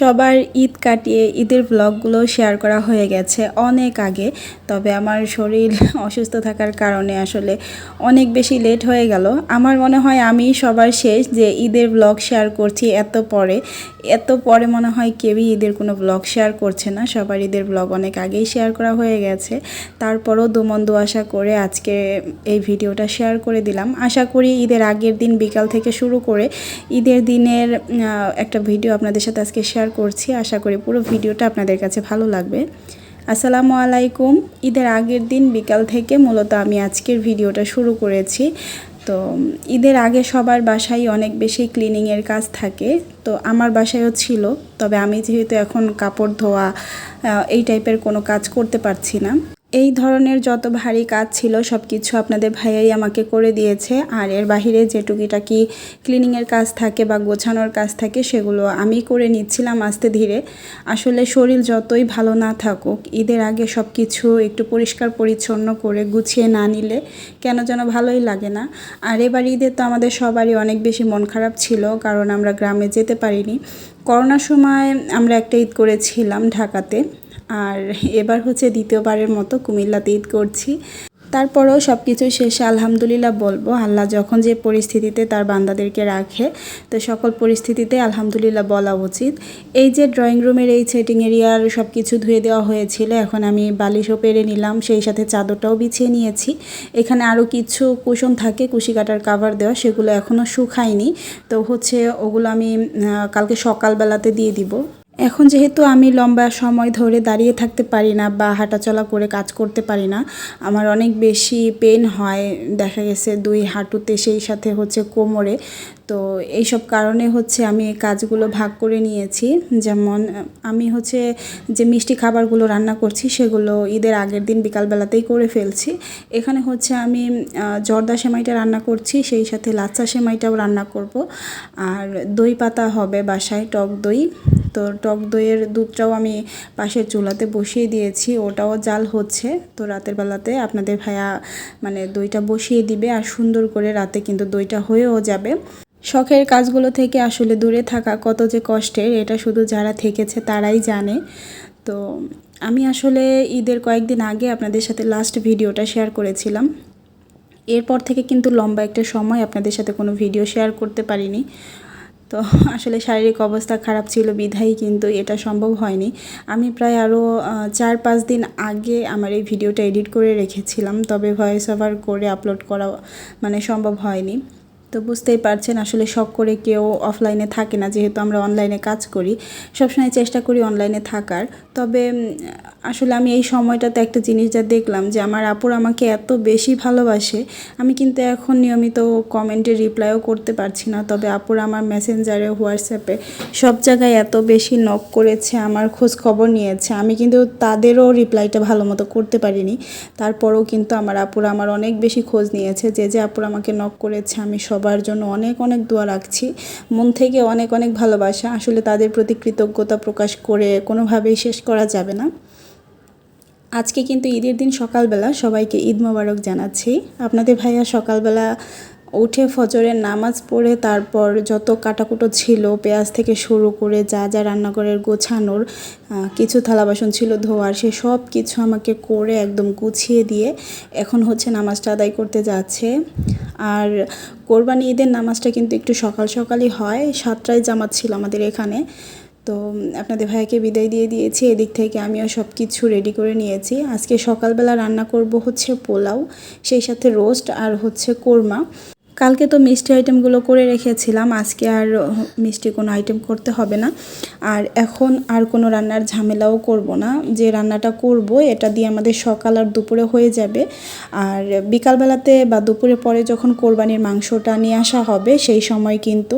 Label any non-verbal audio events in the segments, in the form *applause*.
সবার ঈদ কাটিয়ে ঈদের ব্লগগুলো শেয়ার করা হয়ে গেছে অনেক আগে। তবে আমার শরীর *laughs* অসুস্থ থাকার কারণে আসলে অনেক বেশি লেট হয়ে গেল। আমার মনে হয় আমি সবার শেষ যে ঈদের ব্লগ শেয়ার করছি এত পরে। এত পরে মনে হয় কেউই ঈদের কোনো ব্লগ শেয়ার করছে না। সবার ঈদের ব্লগ অনেক আগেই শেয়ার করা হয়ে গেছে। তারপরও দুমন্দ আশা করে আজকে এই ভিডিওটা শেয়ার করে দিলাম। আশা করি ঈদের আগের দিন বিকাল থেকে শুরু করে ঈদের দিনের একটা ভিডিও আপনাদের সাথে আজকে শেয়ার করছি। আশা করি পুরো ভিডিওটা আপনাদের কাছে ভালো লাগবে। আসসালামু আলাইকুম। ঈদের আগের দিন বিকাল থেকে মূলত আমি আজকের ভিডিওটা শুরু করেছি। তো, ঈদের আগে সবার বাসায় অনেক বেশি ক্লিনিংয়ের কাজ থাকে। তো, আমার বাসায়ও ছিল। তবে আমি যেহেতু এখন কাপড় ধোয়া এই টাইপের কোনো কাজ করতে পারছি না। এই ধরনের যত ভারী কাজ ছিল সব কিছু আপনাদের ভাইয়াই আমাকে করে দিয়েছে। আর এর বাহিরে যে টুকিটাকি ক্লিনিংয়ের কাজ থাকে বা গোছানোর কাজ থাকে, সেগুলো আমি করে নিচ্ছিলাম আস্তে ধীরে। আসলে শরীর যতই ভালো না থাকুক, ঈদের আগে সব কিছু একটু পরিষ্কার পরিচ্ছন্ন করে গুছিয়ে না নিলে কেন যেন ভালোই লাগে না। আর এবার ঈদে তো আমাদের সবারই অনেক বেশি মন খারাপ ছিল, কারণ আমরা গ্রামে যেতে পারিনি। করোনার সময় আমরা একটা ঈদ করেছিলাম ঢাকাতে। আর এবার হচ্ছে দ্বিতীয়বারের মতো কুমিল্লাতে ঈদ করছি। তারপরেও সব কিছু শেষে আলহামদুলিল্লাহ বলব, আল্লাহ যখন যে পরিস্থিতিতে তার বান্দাদেরকে রাখে, তো সকল পরিস্থিতিতে আলহামদুলিল্লাহ বলা উচিত। এই যে ড্রয়িং রুমের এই সেটিং এরিয়ার সব কিছু ধুয়ে দেওয়া হয়েছিল, এখন আমি বালিশও পেরে নিলাম, সেই সাথে চাদরটাও বিছিয়ে নিয়েছি। এখানে আরও কিছু কুশন থাকে, কুশি কাটার কাভার দেওয়া, সেগুলো এখনও শুকায়নি। তো হচ্ছে ওগুলো আমি কালকে সকালবেলাতে দিয়ে দিব। এখন যেহেতু আমি লম্বা সময় ধরে দাঁড়িয়ে থাকতে পারি না বা হাঁটাচলা করে কাজ করতে পারি না, আমার অনেক বেশি পেন হয়। দেখা গেছে দুই হাঁটুতে সেই সাথে হচ্ছে কোমরে। তো এইসব কারণে হচ্ছে আমি কাজগুলো ভাগ করে নিয়েছি। যেমন, আমি হচ্ছে যে মিষ্টি খাবারগুলো রান্না করছি, সেগুলো ঈদের আগের দিন বিকালবেলাতেই করে ফেলছি। এখানে হচ্ছে আমি জর্দা সেমাইটা রান্না করছি, সেই সাথে লাচ্চা সেমাইটাও রান্না করব। আর দই পাতা হবে, বাসায় টক দই। তো টক দইয়ের দুধটাও আমি পাশের চুলাতে বসিয়ে দিয়েছি, ওটাও জাল হচ্ছে। তো রাতের বেলাতে আপনাদের ভাইয়া মানে দইটা বসিয়ে দিবে আর সুন্দর করে রাতে কিন্তু দইটা হয়েও যাবে। শখের কাজগুলো থেকে আসলে দূরে থাকা কত যে কষ্টের, এটা শুধু যারা থেকেছে তারাই জানে। তো আমি আসলে ঈদের কয়েকদিন আগে আপনাদের সাথে লাস্ট ভিডিওটা শেয়ার করেছিলাম। এরপর থেকে কিন্তু লম্বা একটা সময় আপনাদের সাথে কোনো ভিডিও শেয়ার করতে পারিনি। তো *laughs* আসলে শারীরিক অবস্থা খারাপ ছিল, বিধায়ী কিন্তু এটা সম্ভব হয়নি। আমি প্রায় আরও চার পাঁচ দিন আগে আমার এই ভিডিওটা এডিট করে রেখেছিলাম, তবে ভয়েস ওভার করে আপলোড করা মানে সম্ভব হয়নি। তো বুঝতেই পারছেন, আসলে শখ করে কেউ অফলাইনে থাকে না, যেহেতু আমরা অনলাইনে কাজ করি। সবসময় চেষ্টা করি অনলাইনে থাকার। তবে আসলে আমি এই সময়টাতে একটা জিনিস যা দেখলাম যে, আমার আপুর আমাকে এত বেশি ভালোবাসে, আমি কিন্তু এখন নিয়মিত কমেন্টে রিপ্লাইও করতে পারছি না। তবে আপুর আমার মেসেঞ্জারে হোয়াটসঅ্যাপে সব জায়গায় এত বেশি নক করেছে, আমার খোঁজ খবর নিয়েছে। আমি কিন্তু তাদেরও রিপ্লাইটা ভালো মতো করতে পারিনি। তারপরেও কিন্তু আমার আপুরা আমার অনেক বেশি খোঁজ নিয়েছে, যে যে, আপুরা আমাকে নক করেছে, আমি সবার জন্য অনেক অনেক দোয়া রাখছি। মন থেকে অনেক অনেক ভালোবাসা। আসলে তাদের প্রতি কৃতজ্ঞতা প্রকাশ করে কোনোভাবেই শেষ করা যাবে না। আজকে কিন্তু ঈদের দিন সকালবেলা সবাইকে ঈদ মোবারক জানাচ্ছি। আপনাদের ভাইয়া সকালবেলা উঠে ফজরের নামাজ পড়ে তারপর যত কাটাকুটো ছিল, পেঁয়াজ থেকে শুরু করে যা যা রান্নাঘরের গোছানোর কিছু থালা বাসন ছিল, ধোয়ার, সে সব কিছু আমাকে করে একদম গুছিয়ে দিয়ে এখন হচ্ছে নামাজটা আদায় করতে যাচ্ছে। আর কোরবানি ঈদের নামাজটা কিন্তু একটু সকাল সকালই হয়, সাতটায় জামাত ছিল আমাদের এখানে। তো আপনাদের ভাইকে বিদায় দিয়ে দিয়েছি, এদিক থেকে আমিও সব কিছু রেডি করে নিয়েছি। আজকে সকালবেলা রান্না করব হচ্ছে পোলাও, সেই সাথে রোস্ট আর হচ্ছে কোরমা। কালকে তো মিষ্টি আইটেমগুলো করে রেখেছিলাম, আজকে আর মিষ্টি কোনো আইটেম করতে হবে না। আর এখন আর কোনো রান্নার ঝামেলাও করব না। যে রান্নাটা করব, এটা দিয়ে আমাদের সকাল আর দুপুরে হয়ে যাবে। আর বিকালবেলাতে বা দুপুরে পরে যখন কোরবানির মাংসটা নিয়ে আসা হবে, সেই সময় কিন্তু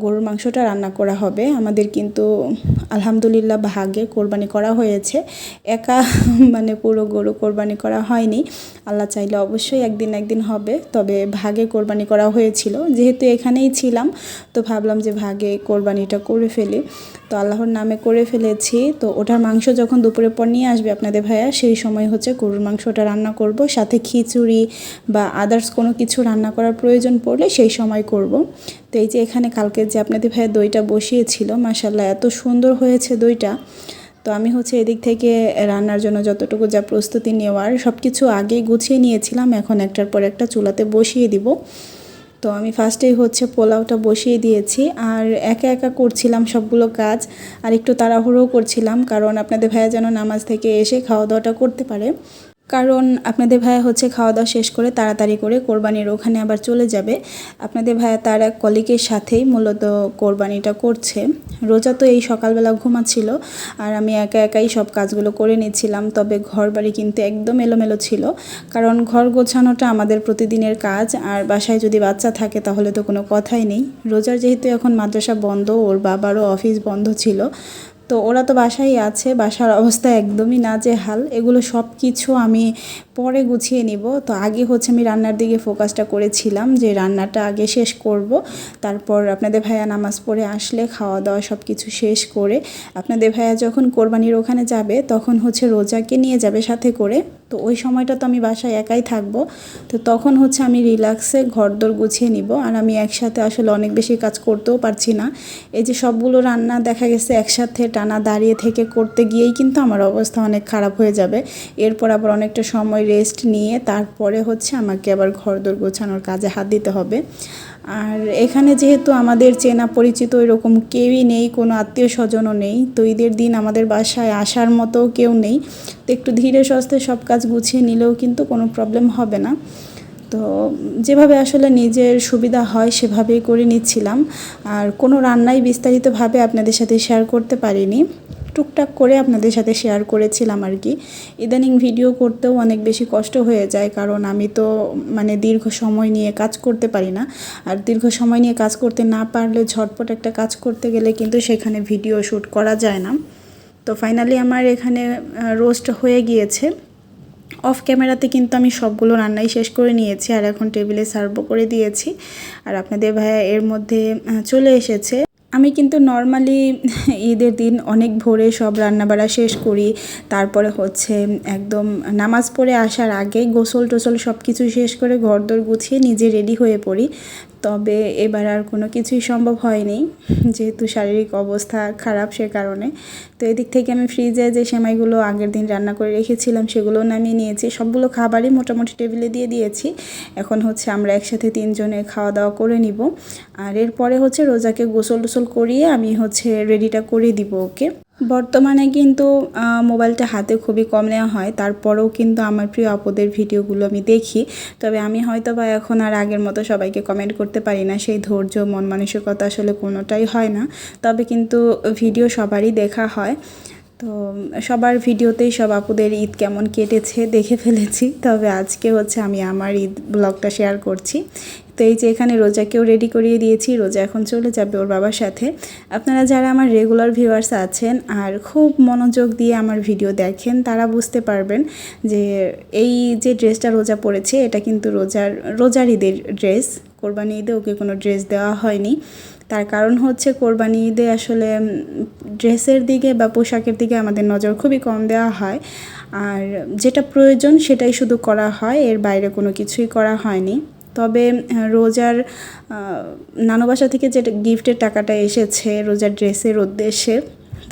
গরুর মাংসটা রান্না করা হবে। আমাদের কিন্তু আলহামদুলিল্লাহ ভাগে কোরবানি করা হয়েছে। একা *laughs* মানে পুরো গরু কোরবানি করা হয়নি। আল্লাহ চাইলে অবশ্যই একদিন একদিন হবে, তবে ভাগে কোরবানি করা হয়েছিল। যেহেতু এখানেই ছিলাম, তো ভাবলাম যে ভাগে কোরবানিটা করে ফেলি। তো আল্লাহর নামে করে ফেলেছি। তো ওটার মাংস যখন দুপুরে পর নিয়ে আসবে আপনাদের ভাইয়া, সেই সময় হচ্ছে গরুর মাংসটা রান্না করব। সাথে খিচুড়ি বা আদার্স কোনো কিছু রান্না করার প্রয়োজন পড়লে সেই সময় করব। তো এই যে এখানে কালকে যে আপনাদের ভাইয়া দইটা বসিয়েছিল মাসাল্লাহ এত সুন্দর হয়েছে দইটা। তো আমি হচ্ছে এদিক থেকে রান্নার জন্য যতটুকু যা প্রস্তুতি নেওয়ার সব কিছু আগেই গুছিয়ে নিয়েছিলাম। এখন একটার পর একটা চুলাতে বসিয়ে দিব। তো আমি ফার্স্টেই হচ্ছে পোলাওটা বসিয়ে দিয়েছি আর একা একা করছিলাম সবগুলো কাজ আর একটু তাড়াহুড়োও করছিলাম কারণ আপনাদের ভাইয়া যেন নামাজ থেকে এসে খাওয়া দাওয়াটা করতে পারে। কারণ আপনাদের ভাইয়া হচ্ছে খাওয়া দাওয়া শেষ করে তাড়াতাড়ি করে কোরবানির ওখানে আবার চলে যাবে। আপনাদের ভাইয়া তার এক কলিকের সাথেই মূলত কোরবানিটা করছে। রোজা তো এই সকালবেলা ঘুমাচ্ছিল আর আমি একা একাই সব কাজগুলো করে নিচ্ছিলাম, তবে ঘর বাড়ি কিন্তু একদম এলোমেলো ছিল। কারণ ঘর গোছানোটা আমাদের প্রতিদিনের কাজ আর বাসায় যদি বাচ্চা থাকে তাহলে তো কোনো কথাই নেই। রোজার যেহেতু এখন মাদ্রাসা বন্ধ, ওর বাবারও অফিস বন্ধ ছিল তো ওরা তো বাসায় আছে, বাসার অবস্থা একদমই না যে হাল এগুলো সব কিছু আমি পরে গুছিয়ে নিব। তো আগে হচ্ছে আমি রান্নার দিকে ফোকাসটা করেছিলাম যে রান্নাটা আগে শেষ করব। তারপর আপনাদের ভাইয়া নামাজ পড়ে আসলে খাওয়া দাওয়া সব কিছু শেষ করে, আপনাদের ভাইয়া যখন কোরবানির ওখানে যাবে তখন হচ্ছে রোজাকে নিয়ে যাবে সাথে করে। তো ওই সময়টা তো আমি বাসায় একাই থাকব। তো তখন হচ্ছে আমি রিল্যাক্সে ঘর ঘরদোর গুছিয়ে নিব। আর আমি একসাথে আসলে অনেক বেশি কাজ করতেও পারছি না। এই যে সবগুলো রান্না দেখা গেছে একসাথে টানা দাঁড়িয়ে থেকে করতে গিয়েই কিন্তু আমার অবস্থা অনেক খারাপ হয়ে যাবে। এরপর আবার অনেকটা সময় রেস্ট নিয়ে তারপরে হচ্ছে আমাকে আবার ঘর ঘরদোর গোছানোর কাজে হাত দিতে হবে। আর এখানে যেহেতু আমাদের চেনা পরিচিত এরকম কেউই নেই, কোনো আত্মীয় স্বজনও নেই, তো ঈদের দিন আমাদের বাসায় আসার মতো কেউ নেই। তো একটু ধীরে সস্তে সব কাজ গুছিয়ে নিলেও কিন্তু কোনো প্রবলেম হবে না। তো যেভাবে আসলে নিজের সুবিধা হয় সেভাবেই করে নিচ্ছিলাম। আর কোনো রান্নাই বিস্তারিতভাবে আপনাদের সাথে শেয়ার করতে পারিনি। টুকটাক করে আপনাদের সাথে শেয়ার করেছিলাম আর কি। ইদানিং ভিডিও করতেও অনেক বেশি কষ্ট হয়ে যায়, কারণ আমি তো মানে দীর্ঘ সময় নিয়ে কাজ করতে পারি না। আর দীর্ঘ সময় নিয়ে কাজ করতে না পারলে ঝটপট একটা কাজ করতে গেলে কিন্তু সেখানে ভিডিও শ্যুট করা যায় না। তো ফাইনালি আমার এখানে রোস্ট হয়ে গিয়েছে। অফ ক্যামেরাতে কিন্তু আমি সবগুলো রান্নাই শেষ করে নিয়েছি, আর এখন টেবিলে সার্ভ করে দিয়েছি। আর আপনাদের ভাইয়া এর মধ্যে চলে এসেছে। আমি কিন্তু নর্মালি *laughs* ঈদের দিন অনেক ভোরে সব রান্নাবাড়া শেষ করি। তারপরে হচ্ছে একদম নামাজ পড়ে আসার আগে গোসল টোসল সব কিছু শেষ করে ঘরদোর গুছিয়ে নিজে রেডি হয়ে পড়ি। তবে এবার আর কোনো কিছুই সম্ভব হয়নি। যেহেতু শারীরিক অবস্থা খারাপ সে কারণে। তো এদিক থেকে আমি ফ্রিজে যে সেমাইগুলো আগের দিন রান্না করে রেখেছিলাম, সেগুলো নামিয়ে নিয়েছি। সবগুলো খাবারই মোটামুটি টেবিলে দিয়ে দিয়েছি। এখন হচ্ছে আমরা একসাথে তিনজনে খাওয়া দাওয়া করে নিব। আর এরপরে হচ্ছে রোজাকে গোসল টোসল করিয়ে আমি হচ্ছে রেডিটা করে দিব ওকে। বর্তমানে কিন্তু মোবাইলটা হাতে খুবই কম নেওয়া হয়। তারপরেও কিন্তু আমার প্রিয় আপদের ভিডিওগুলো আমি দেখি। তবে আমি হয়তো বা এখন আর আগের মতো সবাইকে কমেন্ট করতে পারি না। সেই ধৈর্য, মন মানসিকতা আসলে কোনোটাই হয় না। তবে কিন্তু ভিডিও সবারই দেখা হয়। তো সবার ভিডিওতেই সব আপুদের ঈদ কেমন কেটেছে দেখে ফেলেছি। তবে আজকে হচ্ছে আমি আমার ঈদ ব্লগটা শেয়ার করছি। তো এই যে এখানে রোজাকেও রেডি করিয়ে দিয়েছি, রোজা এখন চলে যাবে ওর বাবার সাথে। আপনারা যারা আমার রেগুলার ভিউয়ার্স আছেন আর খুব মনোযোগ দিয়ে আমার ভিডিও দেখেন, তারা বুঝতে পারবেন যে এই যে ড্রেসটা রোজা পরেছে, এটা কিন্তু রোজার রোজার ঈদের ড্রেস কোরবানি ঈদে ওকে কোনো ড্রেস দেওয়া হয়নি। তার কারণ হচ্ছে কোরবানি ঈদে আসলে ড্রেসের দিকে বা পোশাকের দিকে আমাদের নজর খুবই কম দেওয়া হয়। আর যেটা প্রয়োজন সেটাই শুধু করা হয়, এর বাইরে কোনো কিছুই করা হয়নি। তবে রোজার নানু বাসা থেকে যেটা গিফটের টাকাটা এসেছে, রোজার ড্রেসের উদ্দেশ্যে,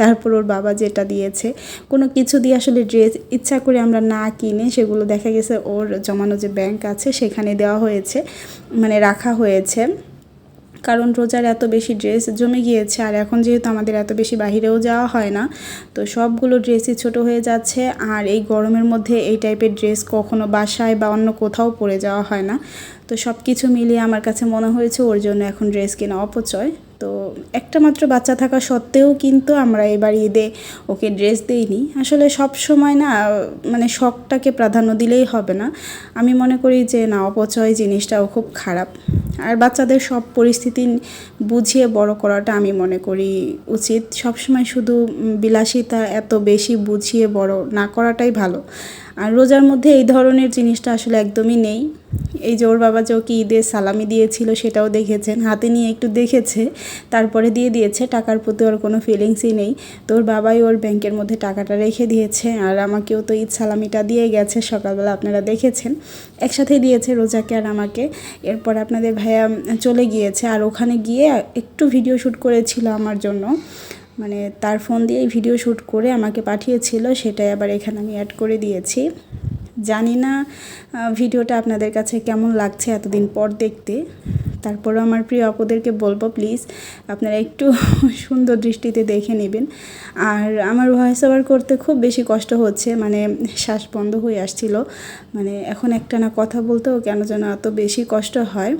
তারপর ওর বাবা যেটা দিয়েছে, কোনো কিছু দিয়ে আসলে ড্রেস ইচ্ছা করে আমরা না কিনে, সেগুলো দেখা গেছে ওর জমানো যে ব্যাংক আছে সেখানে দেওয়া হয়েছে মানে রাখা হয়েছে। কারণ রোজার এত বেশি ড্রেস জমে গিয়েছে আর এখন যেহেতু আমাদের এত বেশি বাহিরেও যাওয়া হয় না, তো সবগুলো ড্রেসই ছোট হয়ে যাচ্ছে আর এই গরমের মধ্যে এই টাইপের ড্রেস কখনো বাসায় বা অন্য কোথাও পরে যাওয়া হয় না। তো সব কিছু মিলিয়ে আমার কাছে মনে হয়েছে ওর জন্য এখন ড্রেস কেনা অপচয়। তো একটা মাত্র বাচ্চা থাকা সত্ত্বেও কিন্তু আমরা এবার ঈদে ওকে ড্রেস দিইনি। আসলে সব সময় না মানে শখটাকে প্রাধান্য দিলেই হবে না। আমি মনে করি যে না, অপচয় জিনিসটাও খুব খারাপ। আর বাচ্চাদের সব পরিস্থিতি বুঝিয়ে বড় করাটা আমি মনে করি উচিত। সবসময় শুধু বিলাসিতা এত বেশি বুঝিয়ে বড় না করাটাই ভালো। আর রোজার মধ্যে এই ধরনের জিনিসটা আসলে একদমই নেই। এই যে ওর বাবা যে ওকে ঈদের সালামি দিয়েছিল সেটাও দেখেছেন, হাতে নিয়ে একটু দেখেছে, তারপরে দিয়ে দিয়েছে, টাকার প্রতি ওর কোনো ফিলিংসই নেই। তো ওর বাবাই ওর ব্যাংকের মধ্যে টাকাটা রেখে দিয়েছে আর আমাকেও তো ঈদ সালামিটা দিয়ে গেছে, সকালবেলা আপনারা দেখেছেন। একসাথে দিয়েছে রোজাকে আর আমাকে। এরপর আপনাদের ভাইয়া চলে গিয়েছে আর ওখানে গিয়ে একটু ভিডিও শ্যুট করেছিল আমার জন্য। মানে তার ফোন দিয়েই ভিডিও শ্যুট করে আমাকে পাঠিয়েছিল, সেটাই আবার এখানে আমি অ্যাড করে দিয়েছি। জানি না ভিডিওটা আপনাদের কাছে কেমন লাগছে এতদিন পর দেখতে। তারপরও আমার প্রিয় আপুদেরকে বলব প্লিজ আপনারা একটু *laughs* সুন্দর দৃষ্টিতে দেখে নেবেন। আর আমার ভয়েস ওভার করতে খুব বেশি কষ্ট হচ্ছে মানে শ্বাস বন্ধ হয়ে আসছিল। মানে এখন একটানা কথা বলতেও কেন যেন এত বেশি কষ্ট হয়।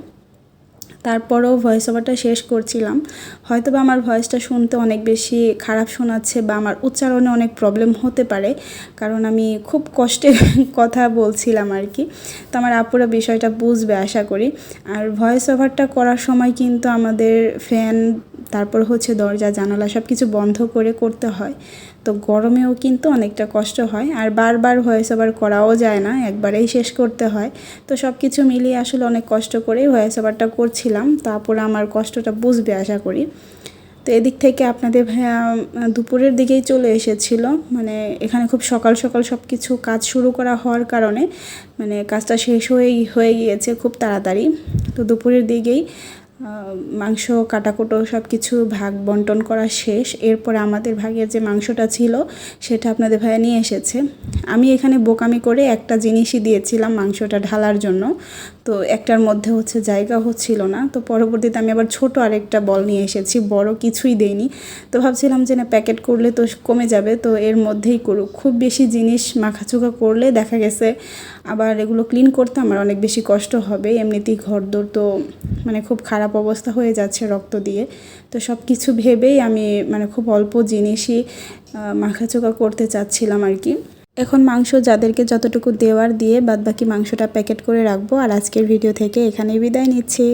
তারপরেও ভয়েস ওভারটা শেষ করছিলাম। হয়তো বা আমার ভয়েসটা শুনতে অনেক বেশি খারাপ শোনাচ্ছে বা আমার উচ্চারণে অনেক প্রবলেম হতে পারে, কারণ আমি খুব কষ্টে *laughs* কথা বলছিলাম আর কি। তো আমার আপুরা বিষয়টা বুঝবে আশা করি। আর ভয়েস ওভারটা করার সময় কিন্তু আমাদের ফ্যান তারপর হচ্ছে দরজা, জানালা সব কিছু বন্ধ করে করতে হয়। তো গরমেও কিন্তু অনেকটা কষ্ট হয় আর বারবার ভয়েস ওভার করাও যায় না, একবারেই শেষ করতে হয়। তো সব কিছু মিলিয়ে আসলে অনেক কষ্ট করেই ভয়েস ওভারটা করছিলাম, তারপর আমার কষ্টটা বুঝবে আশা করি। তো এদিক থেকে আপনাদের দুপুরের দিকেই চলে এসেছিল মানে এখানে খুব সকাল সকাল সব কিছু কাজ শুরু করা হওয়ার কারণে মানে কাজটা শেষ হয়েই, হয়ে গিয়েছে খুব তাড়াতাড়ি। তো দুপুরের দিকেই মাংস, কাটাকুটো সব কিছু ভাগ বন্টন করা শেষ। এরপরে আমাদের ভাগের যে মাংসটা ছিল, সেটা আপনাদের ভাইয়া নিয়ে এসেছে। আমি এখানে বোকামি করে একটা জিনিসই দিয়েছিলাম মাংসটা ঢালার জন্য। তো একটার মধ্যে হচ্ছে জায়গা হচ্ছিল না। তো পরবর্তীতে আমি আবার ছোট আরেকটা বল নিয়ে এসেছি, বড় কিছুই দেইনি। তো ভাবছিলাম যে না, প্যাকেট করলে তো কমে যাবে, তো এর মধ্যেই করুক। খুব বেশি জিনিস মাখাচোখা করলে দেখা গেছে আবার এগুলো ক্লিন করতে আমার অনেক বেশি কষ্ট হবে। এমনিতেই ঘরদোর তো মানে খুব খারাপ অবস্থা হয়ে যাচ্ছে রক্ত দিয়ে। তো সব কিছু ভেবেই আমি মানে খুব অল্প জিনিসই মাখাচোখা করতে চাচ্ছিলাম আর কি। এখন মাংস যাদেরকে যতটুকু দেওয়ার দিয়ে বাদবাকি মাংসটা প্যাকেট করে রাখব। আর আজকের ভিডিও থেকে এখানেই বিদায় নিচ্ছি।